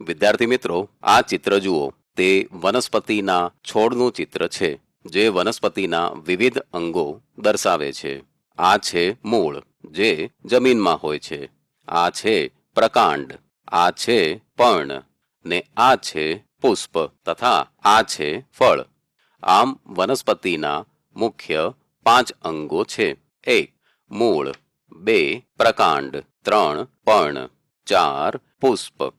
વિદ્યાર્થી મિત્રો, આ ચિત્ર જુઓ. તે વનસ્પતિના છોડનું ચિત્ર છે, જે વનસ્પતિના વિવિધ અંગો દર્શાવે છે. આ છે મૂળ, જે જમીનમાં હોય છે. આ છે પ્રકાંડ, આ છે પર્ણ, ને આ છે પુષ્પ તથા આ છે ફળ. આમ વનસ્પતિના મુખ્ય પાંચ અંગો છે. એક, મૂળ, બે, પ્રકાંડ, ત્રણ, પર્ણ, ચાર, પુષ્પ.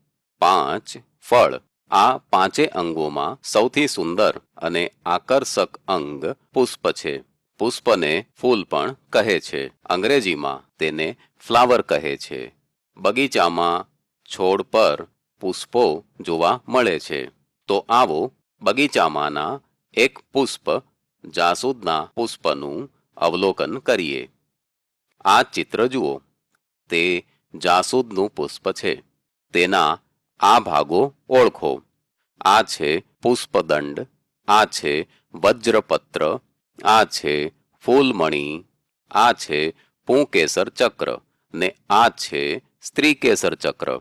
પાંચ ફળ. આ પાંચે અંગોમાં સૌથી સુંદર અને આકર્ષક અંગ પુષ્પ છે. પુષ્પને ફૂલ પણ કહે છે. અંગ્રેજીમાં તેને ફ્લાવર કહે છે. બગીચામાં છોડ પર પુષ્પો જોવા મળે છે. તો આવો બગીચામાંના એક પુષ્પ જાસૂદના પુષ્પનું અવલોકન કરીએ. આ ચિત્ર જુઓ. તે જાસૂદનું પુષ્પ છે. તેના આ ભાગો ઓળખો. આ છે પુષ્પદંડ, આ છે વજ્રપત્ર, આ છે ફૂલમણી, આ છે પુંકેસર ચક્ર ને આ છે સ્ત્રીકેસર ચક્ર.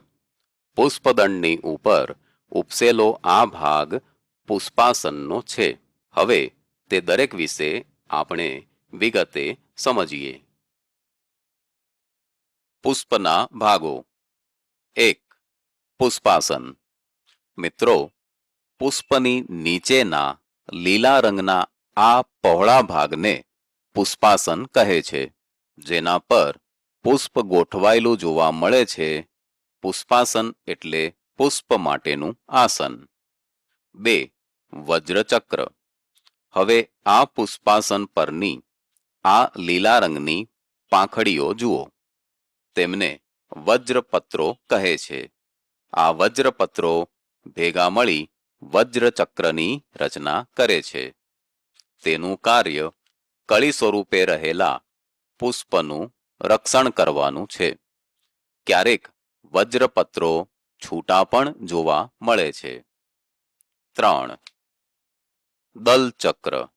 પુષ્પદંડની ઉપર ઉપસેલો આ ભાગ પુષ્પાસનનો છે. હવે તે દરેક વિશે આપણે વિગતે સમજીએ. પુષ્પના ભાગો. એક પુષ્પાસન. મિત્રો, પુષ્પની નીચેના લીલા રંગના આ પહોળા ભાગને પુષ્પાસન કહે છે, જેના પર પુષ્પ ગોઠવાયેલું જોવા મળે છે. પુષ્પાસન એટલે પુષ્પ માટેનું આસન. બે, વજ્રચક્ર. હવે આ પુષ્પાસન પરની આ લીલા રંગની પાંખડીઓ જુઓ. તેમને વજ્રપત્રો કહે છે. આ વજ્રપત્રો ભેગા મળી વજ્રચક્રની રચના કરે છે. તેનું કાર્ય કળી સ્વરૂપે રહેલા પુષ્પનું રક્ષણ કરવાનું છે. ક્યારેક વજ્રપત્રો છૂટા પણ જોવા મળે છે. ત્રણ. દલચક્ર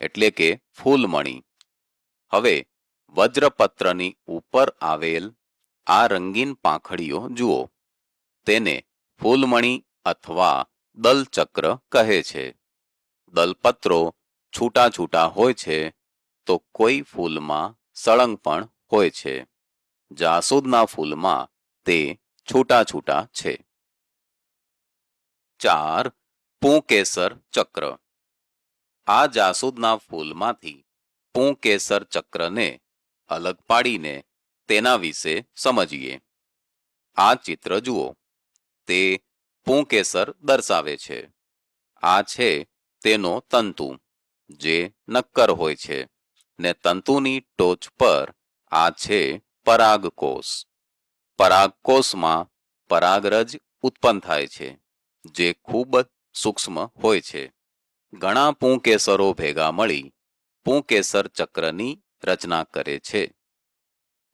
એટલે કે ફૂલમણી. હવે વજ્રપત્રની ઉપર આવેલ આ રંગીન પાંખડીઓ જુઓ. તેને ફૂલમણી અથવા દલચક્ર કહે છે. દલપત્રો છૂટા છૂટા હોય છે તો કોઈ ફૂલમાં સળંગ પણ હોય છે. જાસૂદના ફૂલમાં તે છૂટા છૂટા છે. ચાર પૂંકેસર ચક્ર. આ જાસૂદના ફૂલમાંથી પૂંકેસર ચક્રને અલગ પાડીને તેના વિશે સમજીએ. આ ચિત્ર જુઓ. તે પુંકેસર દર્શાવે છે. આ છે તેનો તંતુ, જે નક્કર હોય છે, ને તંતુની ટોચ પર આ છે પરાગકોષ. પરાગકોષમાં પરાગરજ ઉત્પન્ન થાય છે, જે ખૂબ જ સૂક્ષ્મ હોય છે. ઘણા પૂંકેસરો ભેગા મળી પૂંકેસર ચક્રની રચના કરે છે.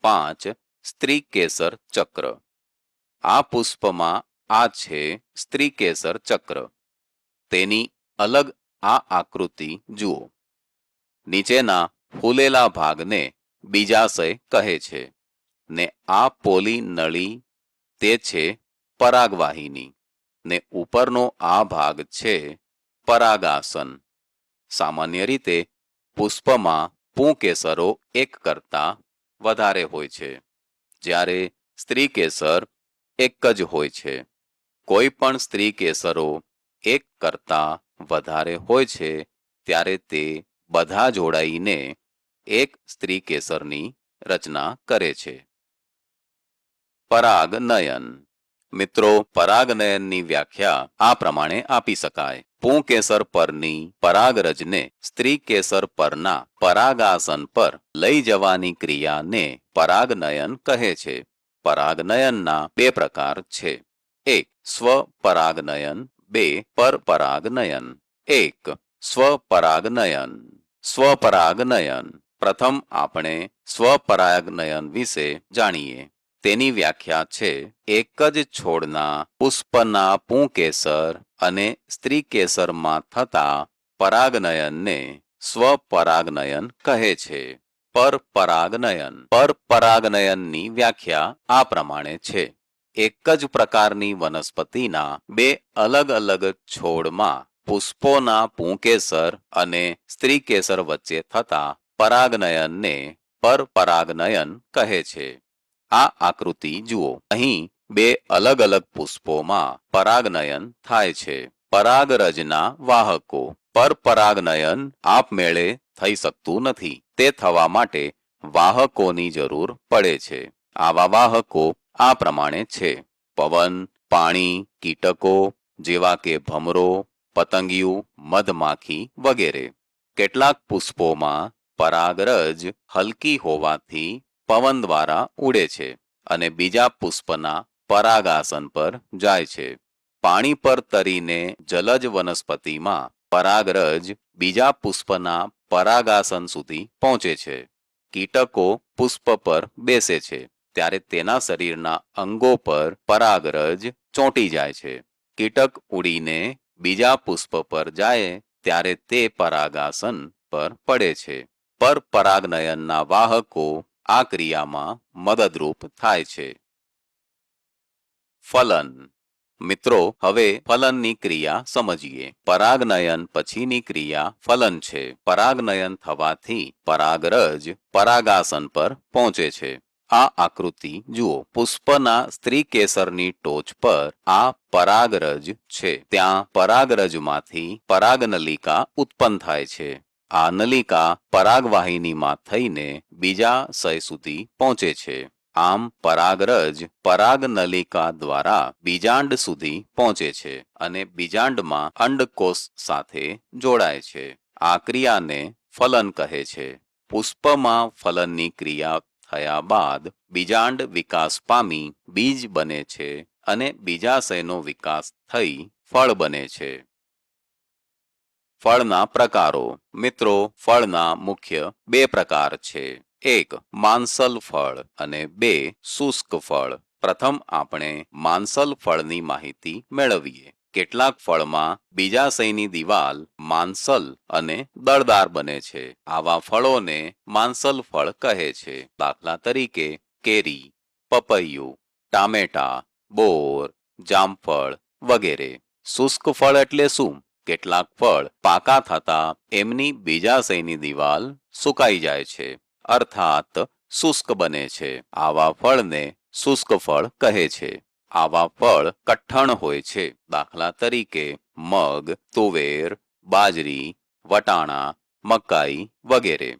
પાંચ સ્ત્રી કેસર ચક્ર. આ પુષ્પમાં આ છે સ્ત્રી કેસર ચક્ર. તેની અલગ આ આકૃતિ જુઓ. નીચેના ફૂલેલા ભાગને બીજાશય કહે છે ને આ પોલી નળી તે છે પરાગવાહિની ને ઉપરનો આ ભાગ છે પરાગાસન. સામાન્ય રીતે પુષ્પમાં પુંકેસરો એક કરતા વધારે હોય છે. જ્યારે સ્ત્રી કેસર એક જ હોય છે. કોઈ પણ સ્ત્રી કેસરો એક કરતા વધારે હોય છે, ત્યારે તે બધા જોડાઈને એક સ્ત્રી કેસરની રચના કરે છે. પરાગનયન. મિત્રો, પરાગનયનની વ્યાખ્યા આ પ્રમાણે આપી શકાય. પુંકેસર પરની પરાગરજને સ્ત્રી કેસર પરના પરાગાસન પર લઈ જવાની ક્રિયાને પરાગનયન કહે છે. પરાગનયનના બે પ્રકાર છે. એક સ્વપરાગનયન, બે પરપરાગનયન, એક સ્વપરાગનયન સ્વપરાગનયન. પ્રથમ આપણે સ્વપરાગનયન વિશે જાણીએ. તેની વ્યાખ્યા છે, એક જ છોડના પુષ્પના પુંકેસર અને સ્ત્રી કેસરમાં થતા પરાગનયનને સ્વપરાગનયન કહે છે. પરપરાગનયન. પરપરાગનયનની વ્યાખ્યા આ પ્રમાણે છે. એક જ પ્રકારની વનસ્પતિના બે અલગ અલગ છોડમાં પુષ્પોના પૂંકેસર અને સ્ત્રીકેસર વચ્ચે થતા પરાગનયનને પરપરાગનયન કહે છે. આ આકૃતિ જુઓ. અહીં બે અલગ અલગ પુષ્પોમાં પરાગનયન થાય છે. પરાગરજના વાહકો. પરપરાગનયન આપમેળે થઈ શકતું નથી. તે થવા માટે વાહકોની જરૂર પડે છે. આવા વાહકો આ પ્રમાણે છે. પવન, પાણી, કીટકો જેવા કે ભમરો, પતંગિયું, મધમાખી વગેરે. કેટલાક પુષ્પોમાં પરાગરજ હલકી હોવાથી પવન દ્વારા ઉડે છે અને બીજા પુષ્પના પરાગાસન પર જાય છે. પાણી પર તરીને જલજ વનસ્પતિમાં પરાગરજ બીજા પુષ્પના પરાગાસન સુધી પહોંચે છે. કીટકો પુષ્પ પર બેસે છે. ત્યારે તેના શરીરના અંગો પર પરાગરજ ચોંટી જાય છે. કીટક ઉડીને બીજા પુષ્પ પર જાય ત્યારે તે પરાગાસન પર પડે છે. પર પરાગનયનના વાહકો આ ક્રિયામાં મદદરૂપ થાય છે. ફલન. મિત્રો, હવે ફલનની ક્રિયા સમજીએ. પરાગનયન પછીની ક્રિયા ફલન છે. પરાગનયન થવાથી પરાગરજ પરાગાસન પર પહોંચે છે. આ આકૃતિ, જુઓ, પુષ્પના સ્ત્રી કેસરની ટોચ પર આ પરાગરજ છે. ત્યાં પરાગરજમાંથી પરાગનલિકા ઉત્પન્ન થાય છે. આ નલિકા પરાગવાહિનીમાં થઈને બીજા સય સુધી પહોંચે છે. આમ, પરાગરજ પરાગનલિકા દ્વારા બીજાંડ સુધી પહોંચે છે અને બીજાંડમાં અંડકોષ સાથે જોડાય છે. આ ક્રિયાને ફલન કહે છે. પુષ્પમાં ફલનની ક્રિયા થયા બાદ બીજાંડ વિકાસ પામી બીજ બને છે અને બીજાશયનો વિકાસ થઈ ફળ બને છે. ફળના પ્રકારો. મિત્રો, ફળના મુખ્ય બે પ્રકાર છે. એક, માંસલ ફળ અને બે, શુષ્ક ફળ. પ્રથમ આપણે માંસલ ફળની માહિતી મેળવીએ. કેટલાક ફળમાં બીજાશયની દિવાલ માંસલ અને દળદાર બને છે. આવા ફળોને માંસલ ફળ કહે છે. દાખલા તરીકે કેરી, પપૈયું, ટામેટા, બોર, જામફળ વગેરે. શુષ્ક ફળ એટલે શું? કેટલાક ફળ પાકા થતા એમની બીજાશયની દિવાલ સુકાઈ જાય છે, અર્થાત શુષ્ક બને છે. આવા ફળને શુષ્ક ફળ કહે છે. આવા ફળ કઠણ હોય છે. દાખલા તરીકે, મગ, તુવેર, બાજરી, વટાણા, મકાઈ વગેરે.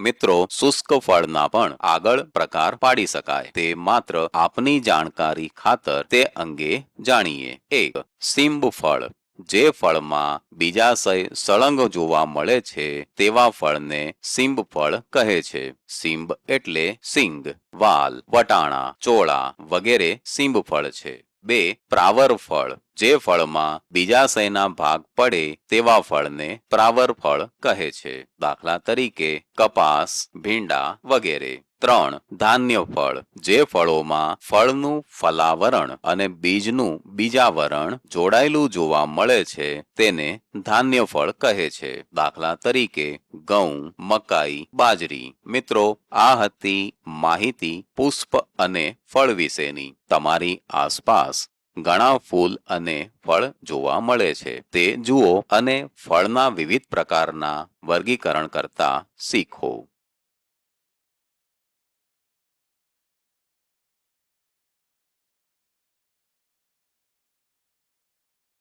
મિત્રો, શુષ્ક ફળના પણ આગળ પ્રકાર પાડી શકાય. તે માત્ર આપની જાણકારી ખાતર તે અંગે જાણીએ. એક સિંબ ફળ. જે ફળમાં બીજા સળંગ જોવા મળે છે, તેવા ફળને સિંબ ફળ કહે છે. સિંબ એટલે સિંગ, વાલ, વટાણા, ચોળા વગેરે સિંબ ફળ છે. બે, પ્રાવર ફળ. જે ફળમાં બીજાશયના ભાગ પડે, તેવા ફળને પ્રાવર ફળ કહે છે. દાખલા તરીકે કપાસ, ભીંડા વગેરે. ત્રણ ધાન્ય ફળ, જે ફળોમાં ફળનું ફલાવરણ અને બીજનું બીજાવરણ જોડાયેલું જોવા મળે છે, તેને ધાન્ય ફળ કહે છે. દાખલા તરીકે, ઘઉં, મકાઈ, બાજરી. મિત્રો, આ હતી માહિતી પુષ્પ અને ફળ વિશેની. તમારી આસપાસ ઘણા ફૂલ અને ફળ જોવા મળે છે. તે જુઓ અને ફળના વિવિધ પ્રકારના વર્ગીકરણ કરતા શીખો.